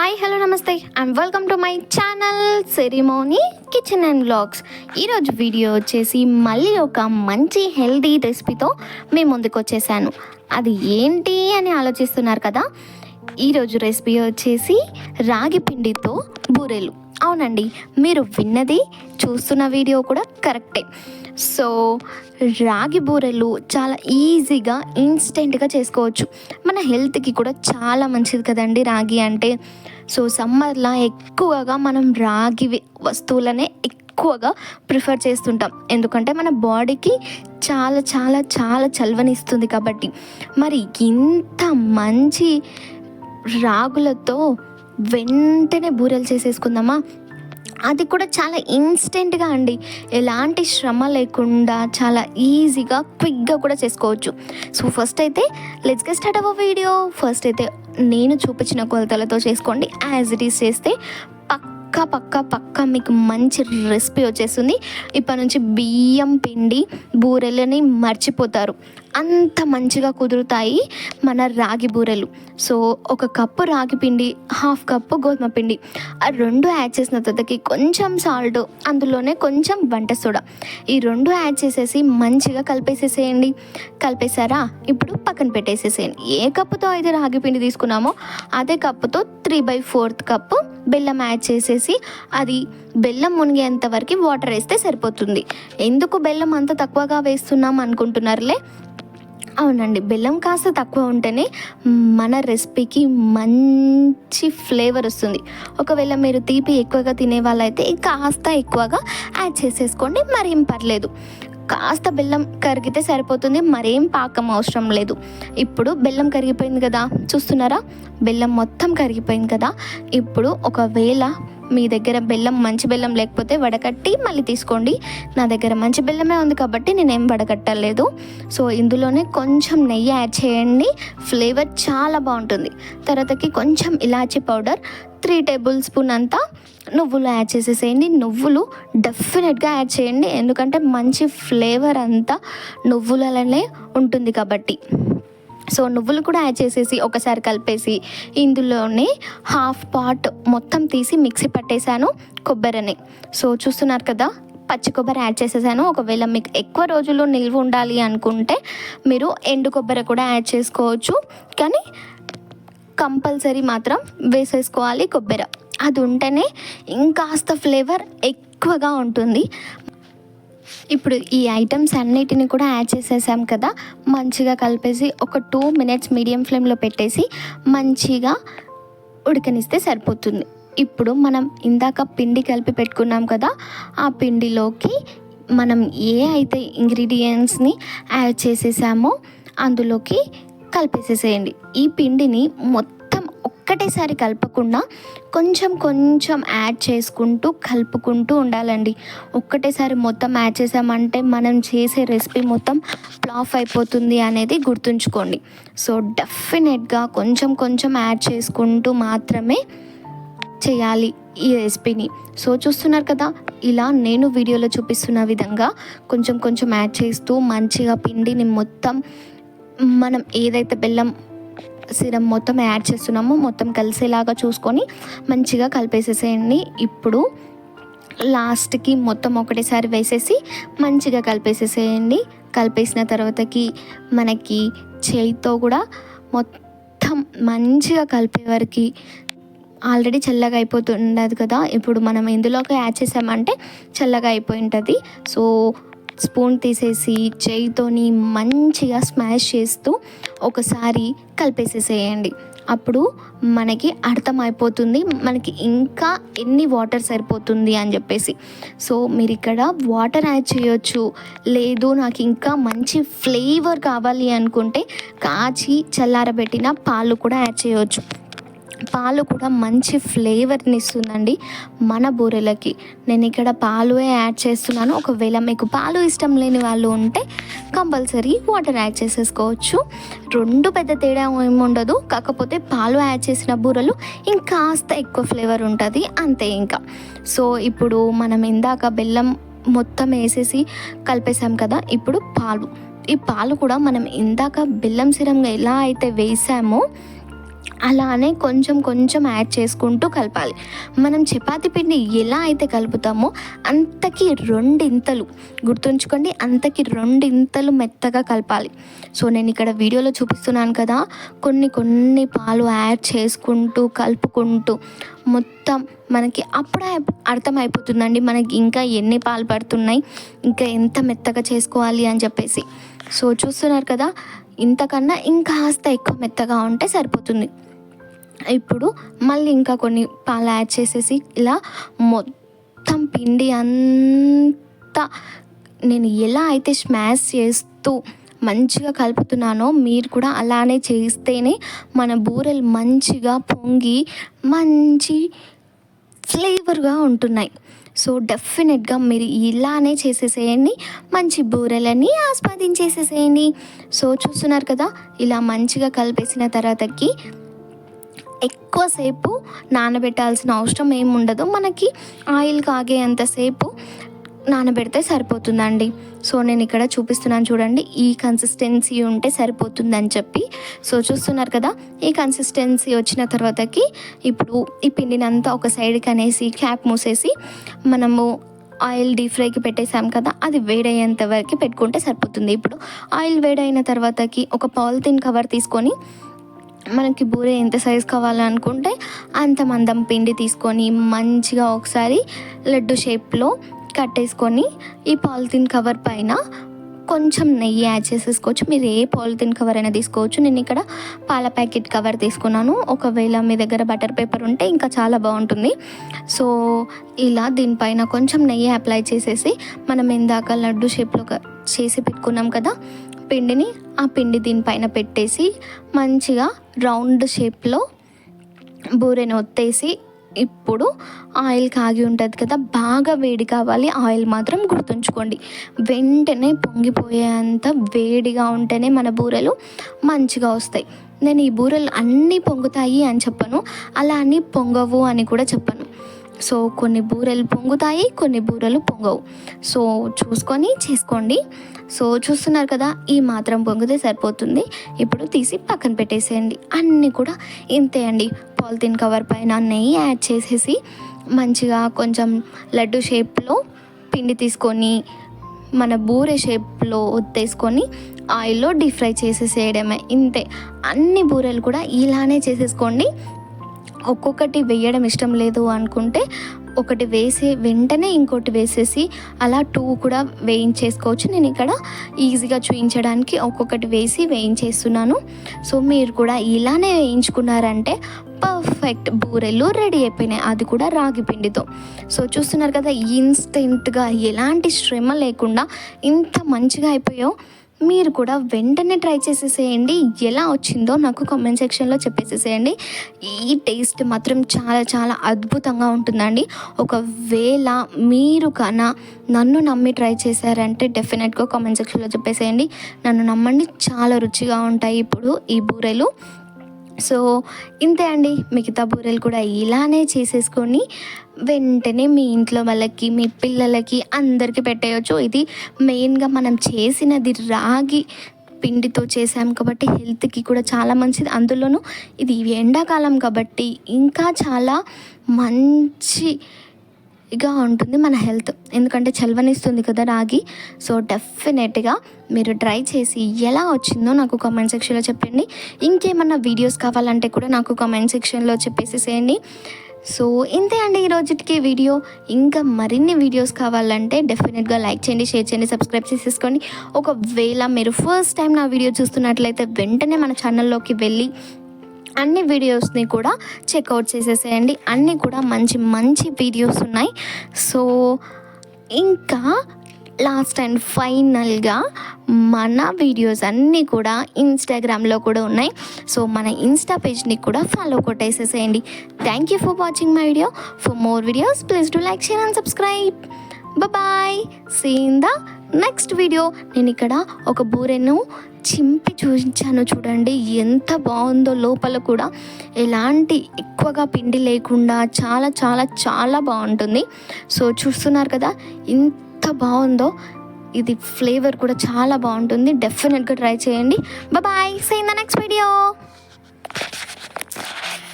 Hi hello నమస్తే and welcome to my channel ceremony kitchen and blogs ఈరోజు video వచ్చేసి మళ్ళీ ఒక మంచి హెల్దీ రెసిపీతో మీ ముందుకు వచ్చేసాను. అది ఏంటి అని ఆలోచిస్తున్నారు కదా? ఈరోజు రెసిపీ వచ్చేసి రాగి పిండితో బూరెలు. అవునండి మీరు విన్నది చూస్తున్న వీడియో కూడా కరెక్టే సో రాగి బూరెలు చాలా ఈజీగా ఇన్స్టెంట్గా చేసుకోవచ్చు. మన హెల్త్కి కూడా చాలా మంచిది కదండి రాగి అంటే. సో సమ్మర్లో ఎక్కువగా మనం రాగి వస్తువులనే ఎక్కువగా ప్రిఫర్ చేస్తుంటాం. ఎందుకంటే మన బాడీకి చాలా చాలా చాలా చలవనిస్తుంది కాబట్టి. మరి ఇంత మంచి రాగులతో వెంటనే బూరెలు చేసేసుకుందామా? అది కూడా చాలా ఇన్స్టెంట్గా అండి. ఎలాంటి శ్రమ లేకుండా చాలా ఈజీగా క్విక్గా కూడా చేసుకోవచ్చు. సో ఫస్ట్ అయితే లెట్స్ గెట్ స్టార్ట్ అవ్వ వీడియో ఫస్ట్ అయితే నేను చూపించిన కొలతలతో చేసుకోండి. యాజ్ ఇట్ ఈస్ చేస్తే పక్క పక్క పక్క మీకు మంచి రెసిపీ వచ్చేస్తుంది. ఇప్పటి నుంచి బియ్యం పిండి బూరెలని మర్చిపోతారు. అంత మంచిగా కుదురుతాయి మన రాగి బూరెలు. సో ఒక కప్పు రాగి పిండి హాఫ్ కప్పు గోధుమ పిండి ఆ రెండు యాడ్ చేసిన తర్వాతకి కొంచెం సాల్ట్ అందులోనే కొంచెం వంట సోడా. ఈ రెండు యాడ్ చేసేసి మంచిగా కలిపేసేసేయండి. కలిపేసారా ఇప్పుడు పక్కన పెట్టేసేసేయండి. ఏ కప్పుతో అయితే రాగి పిండి తీసుకున్నామో అదే కప్పుతో త్రీ బై ఫోర్త్ కప్పు బెల్లం యాడ్ చేసేసి అది బెల్లం మునిగేంత వరకు వాటర్ వేస్తే సరిపోతుంది. ఎందుకు బెల్లం అంత తక్కువగా వేస్తున్నాం అనుకుంటున్నారులే? అవునండి. బెల్లం కాస్త తక్కువ ఉంటేనే మన రెసిపీకి మంచి ఫ్లేవర్ వస్తుంది. ఒకవేళ మీరు తీపి ఎక్కువగా తినే వాళ్ళైతే కాస్త ఎక్కువగా యాడ్ చేసేసుకోండి. మరేం పర్లేదు. కాస్త బెల్లం కరిగితే సరిపోతుంది. మరేం పాకం అవసరం లేదు. ఇప్పుడు బెల్లం కరిగిపోయింది కదా. చూస్తున్నారా? బెల్లం మొత్తం కరిగిపోయింది కదా. ఇప్పుడు ఒకవేళ మీ దగ్గర బెల్లం మంచి బెల్లం లేకపోతే వడకట్టి మళ్ళీ తీసుకోండి. నా దగ్గర మంచి బెల్లమే ఉంది కాబట్టి నేనేం వడకట్టలేదు. సో ఇందులోనే కొంచెం నెయ్యి యాడ్ చేయండి. ఫ్లేవర్ చాలా బాగుంటుంది. తర్వాతకి కొంచెం ఇలాచీ పౌడర్ త్రీ టేబుల్ స్పూన్ అంతా నువ్వులు యాడ్ చేసేసేయండి. నువ్వులు డెఫినెట్గా యాడ్ చేయండి. ఎందుకంటే మంచి ఫ్లేవర్ అంతా నువ్వులలోనే ఉంటుంది కాబట్టి. సో నువ్వులు కూడా యాడ్ చేసేసి ఒకసారి కలిపేసి ఇందులోనే హాఫ్ పాట్ మొత్తం తీసి మిక్సీ పట్టేశాను కొబ్బరిని. సో చూస్తున్నారు కదా పచ్చి కొబ్బరి యాడ్ చేసేసాను. ఒకవేళ మీకు ఎక్కువ రోజులు నిల్వ ఉండాలి అనుకుంటే మీరు ఎండు కొబ్బరి కూడా యాడ్ చేసుకోవచ్చు. కానీ కంపల్సరీ మాత్రం వేసేసుకోవాలి కొబ్బరి. అది ఉంటేనే ఇంకాస్త ఫ్లేవర్ ఎక్కువగా ఉంటుంది. ఇప్పుడు ఈ ఐటమ్స్ అన్నిటిని కూడా యాడ్ చేసేసాం కదా మంచిగా కలిపేసి ఒక టూ మినిట్స్ మీడియం ఫ్లేమ్లో పెట్టేసి మంచిగా ఉడకనిస్తే సరిపోతుంది. ఇప్పుడు మనం ఇందాక పిండి కలిపి పెట్టుకున్నాం కదా ఆ పిండిలోకి మనం ఏ అయితే ఇంగ్రీడియంట్స్ని యాడ్ చేసేసామో అందులోకి కలిపేసేసేయండి. ఈ పిండిని మొత్తం ఒక్కటేసారి కలపకుండా కొంచెం కొంచెం యాడ్ చేసుకుంటూ కలుపుకుంటూ ఉండాలండి. ఒక్కటేసారి మొత్తం యాడ్ చేసామంటే మనం చేసే రెసిపీ మొత్తం ఫ్లాఫ్ అయిపోతుంది అనేది గుర్తుంచుకోండి. సో డెఫినెట్గా కొంచెం కొంచెం యాడ్ చేసుకుంటూ మాత్రమే చేయాలి ఈ రెసిపీని. సో చూస్తున్నారు కదా ఇలా నేను వీడియోలో చూపిస్తున్న విధంగా కొంచెం కొంచెం యాడ్ చేస్తూ మంచిగా పిండిని మొత్తం మనం ఏదైతే బెల్లం సిరం మొత్తం యాడ్ చేస్తున్నాము. మొత్తం కలిసేలాగా చూసుకొని మంచిగా కలిపేసేసేయండి. ఇప్పుడు లాస్ట్కి మొత్తం ఒకటేసారి వేసేసి మంచిగా కలిపేసేసేయండి. కలిపేసిన తర్వాతకి మనకి చేయితో కూడా మొత్తం మంచిగా కలిపే వరకు ఆల్రెడీ చల్లగా అయిపోతుండదు కదా. ఇప్పుడు మనం ఇందులోకి యాడ్ చేసామంటే చల్లగా అయిపోయి ఉంటుంది సో స్పూన్ తీసేసి చేయితోని మంచిగా స్మాష్ చేస్తూ ఒకసారి కలిపేసేసేయండి. అప్పుడు మనకి అర్థమైపోతుంది మనకి ఇంకా ఎన్ని వాటర్ సరిపోతుంది అని చెప్పేసి. సో మీరు ఇక్కడ వాటర్ యాడ్ చేయొచ్చు లేదు నాకు ఇంకా మంచి ఫ్లేవర్ కావాలి అనుకుంటే కాచి చల్లారబెట్టిన పాలు కూడా యాడ్ చేయొచ్చు. పాలు కూడా మంచి ఫ్లేవర్ని ఇస్తుందండి మన బూరెలకి. నేను ఇక్కడ పాలువే యాడ్ చేస్తున్నాను. ఒకవేళ మీకు పాలు ఇష్టం లేని వాళ్ళు ఉంటే కంపల్సరీ వాటర్ యాడ్ చేసేసుకోవచ్చు. రెండు పెద్ద తేడా ఏమి ఉండదు. కాకపోతే పాలు యాడ్ చేసిన బూరెలు ఇంకాస్త ఎక్కువ ఫ్లేవర్ ఉంటుంది. అంతే ఇంకా. సో ఇప్పుడు మనం ఇందాక బెల్లం మొత్తం వేసేసి కలిపేసాం కదా ఇప్పుడు పాలు. ఈ పాలు కూడా మనం ఇందాక బెల్లం సిరంగా ఎలా అయితే వేసామో అలానే కొంచెం కొంచెం యాడ్ చేసుకుంటూ కలపాలి. మనం చపాతి పిండి ఎలా అయితే కలుపుతామో అంతకి రెండింతలు గుర్తుంచుకోండి అంతకి రెండింతలు మెత్తగా కలపాలి. సో నేను ఇక్కడ వీడియోలో చూపిస్తున్నాను కదా కొన్ని కొన్ని పాలు యాడ్ చేసుకుంటూ కలుపుకుంటూ మొత్తం మనకి అప్పుడే అర్థమైపోతుందండి మనకి ఇంకా ఎన్ని పాలు పడుతున్నాయి ఇంకా ఎంత మెత్తగా చేసుకోవాలి అని చెప్పేసి. సో చూస్తున్నారు కదా ఇంతకన్నా ఇంకా కాస్త ఎక్కువ మెత్తగా ఉంటే సరిపోతుంది. ఇప్పుడు మళ్ళీ ఇంకా కొన్ని పాలు యాడ్ చేసేసి ఇలా మొత్తం పిండి అంతా నేను ఎలా అయితే స్మాష్ చేస్తూ మంచిగా కలుపుతున్నానో మీరు కూడా అలానే చేస్తేనే మన బూరెలు మంచిగా పొంగి మంచి ఫ్లేవర్గా ఉంటున్నాయి. సో డెఫినెట్గా మీరు ఇలానే చేసేసేయండి. మంచి బూరెలని ఆస్వాదించేసేసేయండి. సో చూస్తున్నారు కదా ఇలా మంచిగా కలిపేసిన తర్వాతకి ఎక్కువసేపు నానబెట్టాల్సిన అవసరం ఏమి ఉండదు మనకి ఆయిల్ కాగేంతసేపు నానబెడితే సరిపోతుందండి. సో నేను ఇక్కడ చూపిస్తున్నాను చూడండి. ఈ కన్సిస్టెన్సీ ఉంటే సరిపోతుందని చెప్పి. సో చూస్తున్నారు కదా ఈ కన్సిస్టెన్సీ వచ్చిన తర్వాతకి ఇప్పుడు ఈ పిండినంతా ఒక సైడ్కి అనేసి క్యాప్ మూసేసి మనము ఆయిల్ డీప్ ఫ్రైకి పెట్టేసాం కదా అది వేడయ్యేంత వరకు పెట్టుకుంటే సరిపోతుంది. ఇప్పుడు ఆయిల్ వేడైన తర్వాతకి ఒక పాలిథిన్ కవర్ తీసుకొని మనకి బూరె ఎంత సైజ్ కావాలనుకుంటే అంత మందం పిండి తీసుకొని మంచిగా ఒకసారి లడ్డు షేప్లో కట్టేసుకొని ఈ పాలిథిన్ కవర్ పైన కొంచెం నెయ్యి యాడ్ చేసేసుకోవచ్చు. మీరు ఏ పాలిథిన్ కవర్ అయినా తీసుకోవచ్చు. నేను ఇక్కడ పాల ప్యాకెట్ కవర్ తీసుకున్నాను. ఒకవేళ మీ దగ్గర బటర్ పేపర్ ఉంటే ఇంకా చాలా బాగుంటుంది. సో ఇలా దీనిపైన కొంచెం నెయ్యి అప్లై చేసేసి మనం ఇందాక లడ్డు షేప్లో చేసి పెట్టుకున్నాం కదా పిండిని ఆ పిండి దీనిపైన పెట్టేసి మంచిగా రౌండ్ షేప్లో బూరెని ఒత్తేసి ఇప్పుడు ఆయిల్ కాగి ఉంటుంది కదా బాగా వేడి కావాలి ఆయిల్ మాత్రం గుర్తుంచుకోండి. వెంటనే పొంగిపోయేంత వేడిగా ఉంటేనే మన బూరెలు మంచిగా వస్తాయి. నేను ఈ బూరెలు అన్నీ పొంగుతాయి అని చెప్పను అలా అని పొంగవు అని కూడా చెప్పను. సో కొన్ని బూరెలు పొంగుతాయి కొన్ని బూరెలు పొంగవు. సో చూసుకొని చేసుకోండి. సో చూస్తున్నారు కదా ఈ మాత్రం పొంగితే సరిపోతుంది. ఇప్పుడు తీసి పక్కన పెట్టేసేయండి. అన్నీ కూడా ఇంతే అండి. పాలిథిన్ కవర్ పైన నెయ్యి యాడ్ చేసేసి మంచిగా కొంచెం లడ్డు షేప్లో పిండి తీసుకొని మన బూరె షేప్లో ఒత్తేసుకొని ఆయిల్లో డీప్ ఫ్రై చేసేసేయడమే. ఇంతే. అన్ని బూరెలు కూడా ఇలానే చేసేసుకోండి. ఒక్కొక్కటి వేయడం ఇష్టం లేదు అనుకుంటే ఒకటి వేసి వెంటనే ఇంకోటి వేసేసి అలా టూ కూడా వేయించేసుకోవచ్చు. నేను ఇక్కడ ఈజీగా చూపించడానికి ఒక్కొక్కటి వేసి వేయించేస్తున్నాను. సో మీరు కూడా ఇలానే వేయించుకున్నారంటే పర్ఫెక్ట్ బూరెలు రెడీ అయిపోయినాయి. అది కూడా రాగి పిండితో. సో చూస్తున్నారు కదా ఇన్స్టెంట్గా ఎలాంటి శ్రమ లేకుండా ఇంత మంచిగా అయిపోయావు. మీరు కూడా వెంటనే ట్రై చేసేసేయండి. ఎలా వచ్చిందో నాకు కామెంట్ సెక్షన్లో చెప్పేసేసేయండి. ఈ టేస్ట్ మాత్రం చాలా చాలా అద్భుతంగా ఉంటుందండి. ఒకవేళ మీరు కన్నా నన్ను నమ్మి ట్రై చేశారంటే డెఫినెట్గా కామెంట్ సెక్షన్లో చెప్పేసేయండి. నన్ను నమ్మండి. చాలా రుచిగా ఉంటాయి ఇప్పుడు ఈ బూరెలు. సో ఇంతే అండి. మిగతా బూరెలు కూడా ఇలానే చేసేసుకొని వెంటనే మీ ఇంట్లో వాళ్ళకి మీ పిల్లలకి అందరికీ పెట్టేయచ్చు. ఇది మెయిన్గా మనం చేసినది రాగి పిండితో చేసాం కాబట్టి హెల్త్కి కూడా చాలా మంచిది. అందులోనూ ఇది ఎండాకాలం కాబట్టి ఇంకా చాలా మంచి గా ఉంటుంది మన హెల్త్. ఎందుకంటే చల్వనిస్తుంది కదా రాగి. సో డెఫినెట్గా మీరు ట్రై చేసి ఎలా వచ్చిందో నాకు కామెంట్ సెక్షన్లో చెప్పండి. ఇంకేమన్నా వీడియోస్ కావాలంటే కూడా నాకు కామెంట్ సెక్షన్లో చెప్పేసేసేయండి సో ఇంతే అండి ఈ రోజుకి వీడియో. ఇంకా మరిన్ని వీడియోస్ కావాలంటే డెఫినెట్గా లైక్ చేయండి షేర్ చేయండి సబ్స్క్రైబ్ చేసేసుకోండి. ఒకవేళ మీరు ఫస్ట్ టైం నా వీడియో చూస్తున్నట్లయితే వెంటనే మన ఛానల్లోకి వెళ్ళి అన్ని వీడియోస్ని కూడా చెక్అవుట్ చేసేసేయండి. అన్నీ కూడా మంచి మంచి వీడియోస్ ఉన్నాయి. సో ఇంకా లాస్ట్ అండ్ ఫైనల్గా మన వీడియోస్ అన్నీ కూడా ఇన్స్టాగ్రామ్లో కూడా ఉన్నాయి. సో మన ఇన్స్టా పేజ్ని కూడా follow కొట్టేసేసేయండి. Thank you for watching my video for more videos please do like share and subscribe bye see in the next video నేను ఇక్కడ ఒక బూరెను చింపి చూపించాను చూడండి. ఎంత బాగుందో లోపల కూడా ఎలాంటి ఎక్కువగా పిండి లేకుండా చాలా చాలా చాలా బాగుంటుంది. సో చూస్తున్నారు కదా ఎంత బాగుందో ఇది ఫ్లేవర్ కూడా చాలా బాగుంటుంది. డెఫినెట్గా ట్రై చేయండి. Bye see in the next video